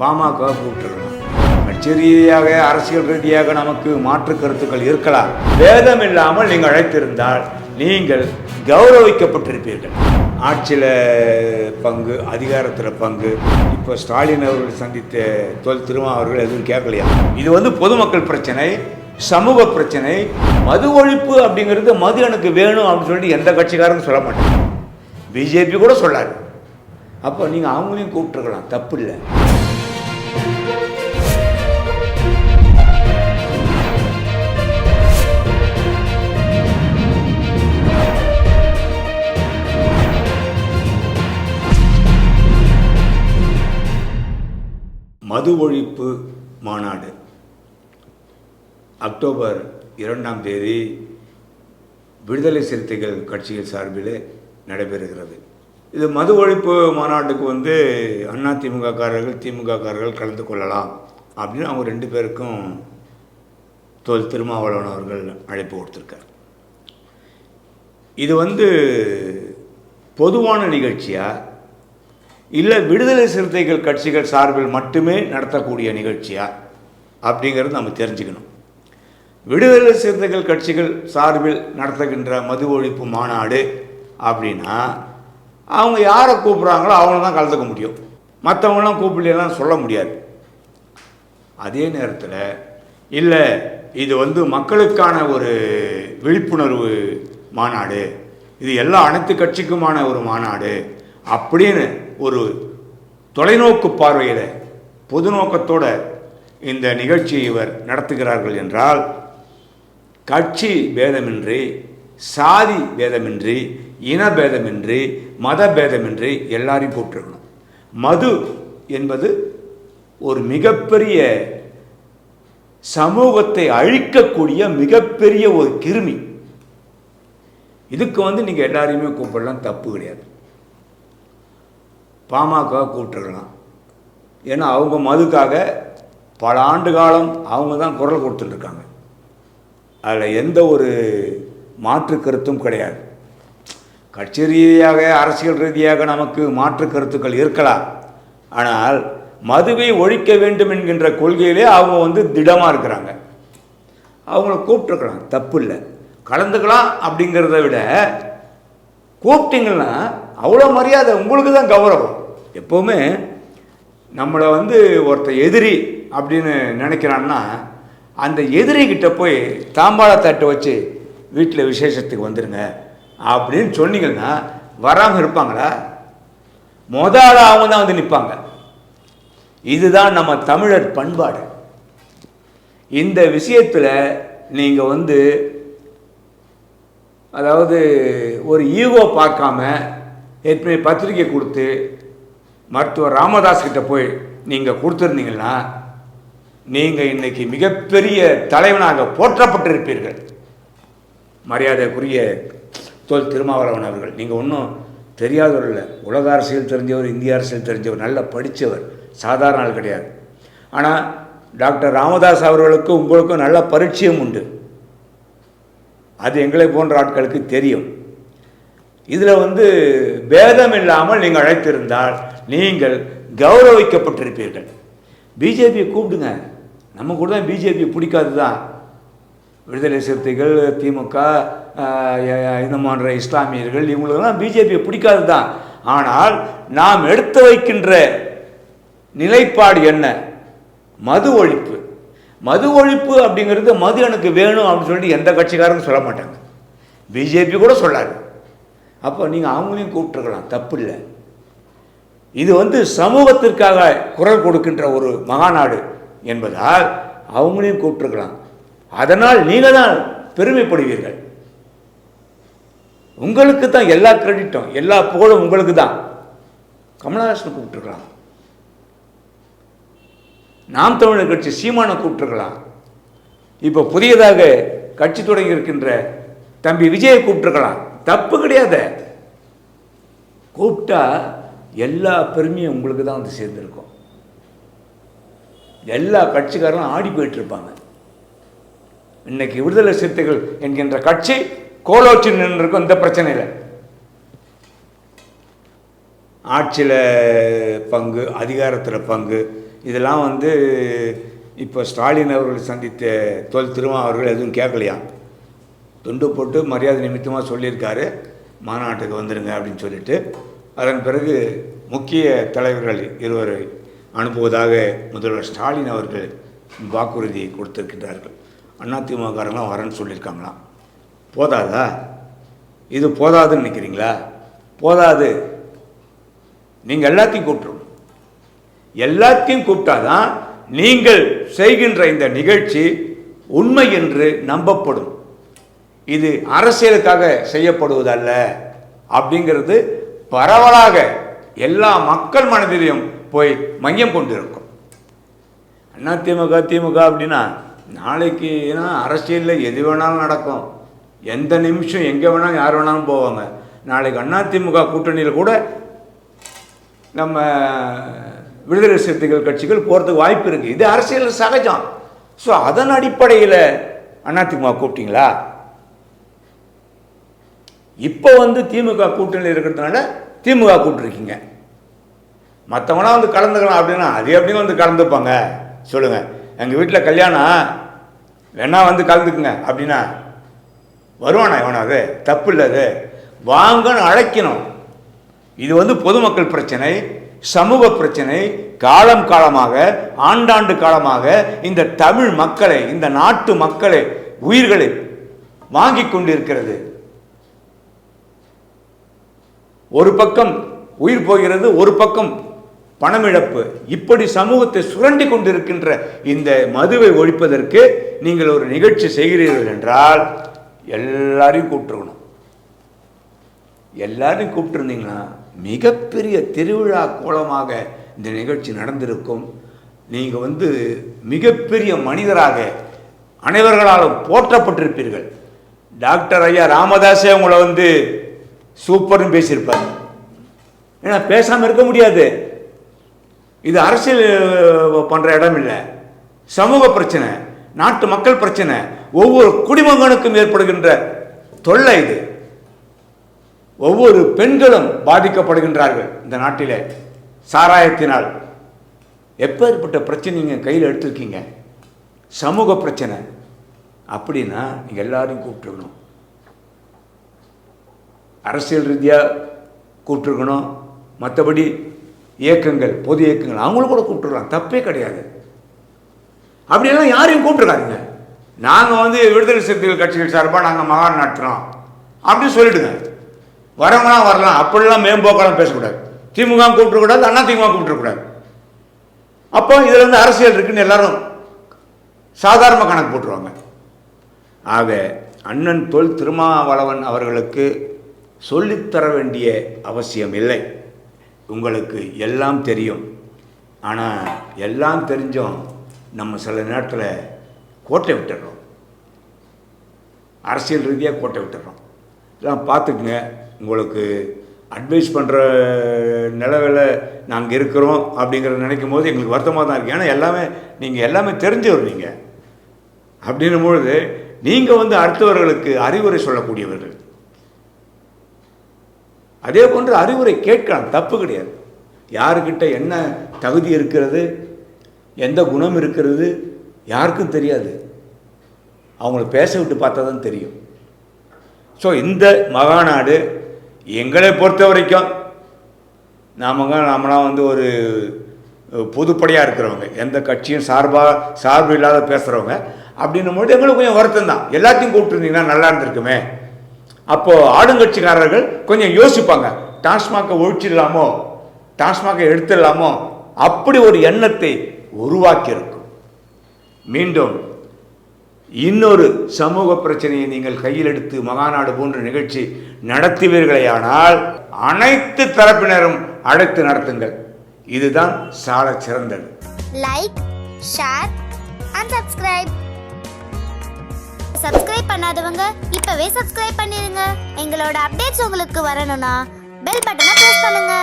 பாமக கூப்பிட்டுருக்கலாம் கட்சி அரசியல் ரீதியாக நமக்கு மாற்று கருத்துக்கள் இருக்கலாம். வேதம் இல்லாமல் நீங்கள் அழைத்திருந்தால் நீங்கள் கௌரவிக்கப்பட்டிருப்பீர்கள். ஆட்சியில் பங்கு அதிகாரத்தில் பங்கு. இப்போ ஸ்டாலின் அவர்கள் சந்தித்த தொல் திருமா அவர்கள் எதுவும் கேட்கலையா? இது வந்து பொதுமக்கள் பிரச்சனை சமூக பிரச்சனை மது ஒழிப்பு அப்படிங்கிறது மது எனக்கு வேணும் அப்படின்னு சொல்லிட்டு எந்த கட்சிக்காரரும் சொல்ல மாட்டாங்க. பிஜேபி கூட சொல்லாது. அப்போ நீங்கள் அவங்களையும் கூப்பிட்டுருக்கலாம் தப்பு இல்லை மது ஒழிப்பு மாநாடு. அக்டோபர் இரண்டாம் தேதி விடுதலை சிறுத்தைகள் கட்சியின் சார்பில் நடைபெறுகிறது. இது மது ஒழிப்பு மாநாட்டுக்கு வந்து அண்ணா திமுககாரர்கள் திமுககாரர்கள் கலந்து கொள்ளலாம் அப்படின்னு அவங்க ரெண்டு பேருக்கும் தொல் திருமாவளவன் அவர்கள் அழைப்பு கொடுத்துருக்கார். இது வந்து பொதுவான நிகழ்ச்சியா? இல்லை விடுதலை சிறுத்தைகள் கட்சிகள் சார்பில் மட்டுமே நடத்தக்கூடிய நிகழ்ச்சியா? அப்படிங்கிறது நம்ம தெரிஞ்சுக்கணும். விடுதலை சிறுத்தைகள் கட்சிகள் சார்பில் நடத்துகின்ற மது ஒழிப்பு மாநாடு அப்படின்னா அவங்க யாரை கூப்பிட்றாங்களோ அவங்க தான் கலந்துக்க முடியும். மற்றவங்களாம் கூப்பிடலாம் சொல்ல முடியாது. அதே நேரத்தில் இல்லை இது வந்து மக்களுக்கான ஒரு விழிப்புணர்வு மாநாடு. இது எல்லா அனைத்து கட்சிக்குமான ஒரு மாநாடு அப்படின்னு ஒரு தொலைநோக்கு பார்வையில் பொது நோக்கத்தோட இந்த நிகழ்ச்சியை இவர் நடத்துகிறார்கள் என்றால் கட்சி பேதமின்றி சாதி பேதமின்றி இனபேதமின்றி மதபேதமின்றி எல்லாரையும் போட்டிருக்கணும் மது என்பது ஒரு மிகப்பெரிய சமூகத்தை அழிக்கக்கூடிய மிகப்பெரிய ஒரு கிருமி. இதுக்கு வந்து நீங்கள் எல்லாரையுமே கூப்பிடலாம் தப்பு கிடையாது. பாமக கூப்பிட்டுருக்கலாம். ஏன்னா அவங்க மதுக்காக பல ஆண்டு காலம் அவங்க தான் குரல் கொடுத்துட்ருக்காங்க அதில் எந்த ஒரு மாற்று கருத்தும் கிடையாது. கட்சி ரீதியாக அரசியல் ரீதியாக நமக்கு மாற்று கருத்துக்கள் இருக்கலாம். ஆனால் மதுவை ஒழிக்க வேண்டும் என்கின்ற கொள்கையிலே அவங்க வந்து திடமாக இருக்கிறாங்க. அவங்கள கூப்பிட்டுருக்கலாம் தப்பு இல்லை கலந்துக்கலாம் அப்படிங்கிறத விட கூப்பிட்டீங்கன்னா அவ்வளோ மரியாதை உங்களுக்கு தான் கௌரவம். எப்போவுமே நம்மளை வந்து ஒருத்த எதிரி அப்படின்னு நினைக்கிறான்னா அந்த எதிரிகிட்ட போய் தாம்பாள தட்டு வச்சு வீட்டில் விசேஷத்துக்கு வந்துடுங்க அப்படின்னு சொன்னீங்கன்னா வராமல் இருப்பாங்களா? முதல்ல அவங்க தான் வந்து நிற்பாங்க இதுதான் நம்ம தமிழர் பண்பாடு. இந்த விஷயத்தில் நீங்கள் வந்து அதாவது ஒரு ஈகோ பார்க்காம ஏற்கனவே பத்திரிக்கை கொடுத்து மருத்துவர் ராமதாஸ் கிட்ட போய் நீங்கள் கொடுத்துருந்தீங்கன்னா நீங்கள் இன்றைக்கி மிகப்பெரிய தலைவனாக போற்றப்பட்டிருப்பீர்கள். மரியாதைக்குரிய தோல் திருமாவளவன் அவர்கள். நீங்கள் ஒன்றும் தெரியாதவர் இல்லை உலக அரசியல் தெரிஞ்சவர் இந்திய அரசியல் தெரிஞ்சவர் நல்லா படித்தவர் சாதாரண ஆள் கிடையாது. ஆனால் டாக்டர் ராமதாஸ் அவர்களுக்கும் உங்களுக்கும் நல்ல பரிச்சயம் உண்டு. அது எங்களை போன்ற ஆட்களுக்கு தெரியும். இதில் வந்து பேதம் இல்லாமல் நீங்கள் அழைத்திருந்தால் நீங்கள் கௌரவிக்கப்பட்டிருப்பீர்கள். பிஜேபியை கூப்பிடுங்க. நம்ம கூட தான் பிஜேபி பிடிக்காது தான் விடுதலை சிறுத்தைகள் திமுக இந்த போன்ற இஸ்லாமியர்கள் இவங்களுக்கெல்லாம் பிஜேபியை பிடிக்காது தான் ஆனால் நாம் எடுத்து வைக்கின்ற நிலைப்பாடு என்ன? மது ஒழிப்பு. மது ஒழிப்பு அப்படிங்கிறது மது எனக்கு வேணும் அப்படின்னு சொல்லிட்டு எந்த கட்சிக்காரரும் சொல்ல மாட்டாங்க. பிஜேபி கூட சொல்லாது. அப்போ நீங்கள் அவங்களையும் கூப்பிட்டுருக்கலாம் தப்பு இல்லை இது வந்து சமூகத்திற்காக குரல் கொடுக்கின்ற ஒரு மகாநாடு என்பதால் அவங்களையும் கூப்பிட்டுருக்கலாம். அதனால் நீங்கள் தான் பெருமைப்படுவீர்கள். உங்களுக்கு தான் எல்லா கிரெடிட்டும் எல்லா புகழும் உங்களுக்கு தான். கமலஹாசனை கூப்பிட்டுருக்கலாம். நாம் தமிழர் கட்சி சீமானை கூப்பிட்டுருக்கலாம். இப்போ புதியதாக கட்சி தொடங்கி இருக்கின்ற தம்பி விஜயை கூப்பிட்டுருக்கலாம். தப்பு கிடையாது. கூப்பிட்டா எல்லா பெருமையும் உங்களுக்கு தான் வந்து சேர்ந்துருக்கும். எல்லா கட்சிக்காரரும் ஆடி போயிட்டு இருப்பாங்க. இன்னைக்கு விடுதலை சிறுத்தைகள் என்கின்ற கட்சி கோலோச்சி நின்றுருக்கும் இந்த பிரச்சனையில். ஆட்சியில் பங்கு அதிகாரத்தில் பங்கு இதெல்லாம் வந்து இப்போ ஸ்டாலின் அவர்கள் சந்தித்த தொல் திருமா அவர்கள் எதுவும் கேட்கலையா? துண்டு போட்டு மரியாதை நிமித்தமாக சொல்லியிருக்காரு. மாநாட்டுக்கு வந்துடுங்க அப்படின்னு சொல்லிட்டு. அதன் பிறகு முக்கிய தலைவர்கள் இருவரை அனுப்புவதாக முதல்வர் ஸ்டாலின் அவர்கள் வாக்குறுதி கொடுத்திருக்கிறார்கள் அதிமுககாரங்களாம் வரேன்னு சொல்லியிருக்காங்களாம். போதாதா? இது போதாதுன்னு நினைக்கிறீங்களா? போதாது. நீங்கள் எல்லாத்தையும் கூப்பிட்ருங்க எல்லாத்தையும் கூப்பிட்டாதான் நீங்கள் செய்கின்ற இந்த நிகழ்ச்சி உண்மை என்று நம்பப்படும். இது அரசியலுக்காக செய்யப்படுவதல்ல அப்படிங்கிறது பரவலாக எல்லா மக்கள் மனதிலையும் போய் மையம் கொண்டிருக்கும். அண்ணா திமுக திமுக அப்படின்னா நாளைக்கு ஏன்னா அரசியலில் எது வேணாலும் நடக்கும். எந்த நிமிஷம் எங்கே வேணாலும் யார் வேணாலும் போவாங்க. நாளைக்கு அண்ணா திமுக கூட்டணியில் கூட நம்ம விடுதலை சிறுத்தைகள் கட்சிகள் போகிறதுக்கு வாய்ப்பு இருக்குது இது அரசியல் சகஜம். ஸோ அதன் அடிப்படையில் அதிமுக கூப்பிட்டீங்களா? இப்போ வந்து திமுக கூட்டணியில் இருக்கிறதுனால திமுக கூப்பிட்டுருக்கீங்க. மற்றவங்களாம் வந்து கலந்துக்கலாம் அப்படின்னா அது எப்படியும் வந்து கலந்துப்பாங்க? சொல்லுங்கள் எங்கள் வீட்டில் கல்யாணம் வேணா வந்து கலந்துக்குங்க. அப்படின்னா வருவானா இவனாவது தப்பு இல்லை அது வாங்கன்னு அழைக்கணும். இது வந்து பொதுமக்கள் பிரச்சனை சமூக பிரச்சனை. காலம் காலமாக ஆண்டாண்டு காலமாக இந்த தமிழ் மக்களை இந்த நாட்டு மக்களை உயிர்களை வாங்கி கொண்டிருக்கிறது. ஒரு பக்கம் உயிர் போகிறது ஒரு பக்கம் பணமிழப்பு. இப்படி சமூகத்தை சுரண்டி கொண்டிருக்கின்ற இந்த மதுவை ஒழிப்பதற்கு நீங்கள் ஒரு நிகழ்ச்சி செய்கிறீர்கள் என்றால் எல்லாரையும் கூப்பிட்டுருக்கணும். எல்லாரையும் கூப்பிட்டுருந்தீங்கன்னா மிகப்பெரிய திருவிழா கோலமாக இந்த நிகழ்ச்சி நடந்திருக்கும். நீங்கள் வந்து மிகப்பெரிய மனிதராக அனைவர்களாலும் போற்றப்பட்டிருப்பீர்கள். டாக்டர் ஐயா ராமதாஸே உங்களை வந்து சூப்பர்னு பேசியிருப்பார். ஏன்னா பேசாமல் இருக்க முடியாது. இது அரசியல் பண்ணுற இடம் இல்லை. சமூக பிரச்சனை. நாட்டு மக்கள் பிரச்சனை. ஒவ்வொரு குடிமகனுக்கும் ஏற்படுகின்ற தொல்லை இது. ஒவ்வொரு பெண்களும் பாதிக்கப்படுகின்றார்கள் இந்த நாட்டிலே. சாராயத்தினால் எப்பேற்பட்ட பிரச்சனைங்க கையில் எடுத்திருக்கீங்க? சமூக பிரச்சனை. அப்படின்னா நீங்கள் எல்லாரையும் கூப்பிட்டுருக்கணும். அரசியல் ரீதியாக கூப்பிட்டுருக்கணும். மற்றபடி இயக்கங்கள் பொது இயக்கங்கள் அவங்களும் கூட கூப்பிட்டுருக்கலாம் தப்பே கிடையாது. அப்படியெல்லாம் யாரையும் கூப்பிட்டுருக்காருங்க நாங்கள் வந்து விடுதலை சிறுத்தைகள் கட்சிகள் சார்பாக நாங்கள் மகான் நடத்துகிறோம் அப்படின்னு சொல்லிடுங்க. வரவங்களாம் வரலாம். அப்படிலாம் மேம்போக்கெல்லாம் பேசக்கூடாது. திமுக கூப்பிட்டுருக்கூடாது அண்ணா திமுக கூப்பிட்டுருக்கூடாது அப்போ இதில் வந்து அரசியல் இருக்குன்னு எல்லாரும் சாதாரண கணக்கு போட்டுருவாங்க. ஆக அண்ணன் தொல் திருமாவளவன் அவர்களுக்கு சொல்லித்தர வேண்டிய அவசியம் இல்லை. உங்களுக்கு எல்லாம் தெரியும். ஆனால் எல்லாம் தெரிஞ்சும். நம்ம சில நேரத்தில் கோட்டை விட்டுடுறோம் அரசியல் ரீதியாக கோட்டை விட்டுடுறோம் இதெல்லாம் பார்த்துக்குங்க. உங்களுக்கு அட்வைஸ் பண்ணுற நிலவில் நாங்கள் இருக்கிறோம் அப்படிங்கிறத நினைக்கும் போது எங்களுக்கு வருத்தமாக தான் இருக்குது ஏன்னா எல்லாமே நீங்கள் எல்லாமே தெரிஞ்சு வருவீங்க. அப்படின்னும் பொழுது நீங்கள் வந்து அடுத்தவர்களுக்கு அறிவுரை சொல்லக்கூடியவர்கள். அதே போன்று அறிவுரை கேட்கலாம். தப்பு கிடையாது. யாருக்கிட்ட என்ன தகுதி இருக்கிறது? எந்த குணம் இருக்கிறது யாருக்கும் தெரியாது. அவங்கள பேச விட்டு பார்த்தா தான் தெரியும். ஸோ இந்த மகாநாடு எங்களை பொறுத்த வரைக்கும் நாமங்க நாமலாம் வந்து ஒரு பொதுப்படையாக இருக்கிறவங்க எந்த கட்சியும் சார்பாக சார்பு இல்லாத பேசுகிறவங்க அப்படின்னும் போது எங்களுக்கு கொஞ்சம் வருத்தம் தான் எல்லாத்தையும் கூப்பிட்டுருந்தீங்கன்னா நல்லா இருந்திருக்குமே. அப்போது ஆளுங்கட்சிக்காரர்கள் கொஞ்சம் யோசிப்பாங்க டாஸ்மாகை ஒழிச்சிடலாமோ டாஸ்மாகை எடுத்துடலாமோ அப்படி ஒரு எண்ணத்தை உருவாக்கியிருக்கும். மீண்டும் இன்னொரு சமூக பிரச்சனையை நீங்கள் கையில் எடுத்து மகாநாடு போன்ற நிகழ்ச்சி நடத்துவீர்களேயானால் அனைத்து தரப்பினரும் அழைத்து நடத்துங்கள். இதுதான் சால சிறந்தது. Like share and subscribe subscribe பண்ணாதவங்க இப்பவே சப்ஸ்கிரைப் பண்ணிருங்க. எங்களோட அப்டேட்ஸ் உங்களுக்கு வரணும்னா பெல் பட்டனை பிரஸ் பண்ணுங்க.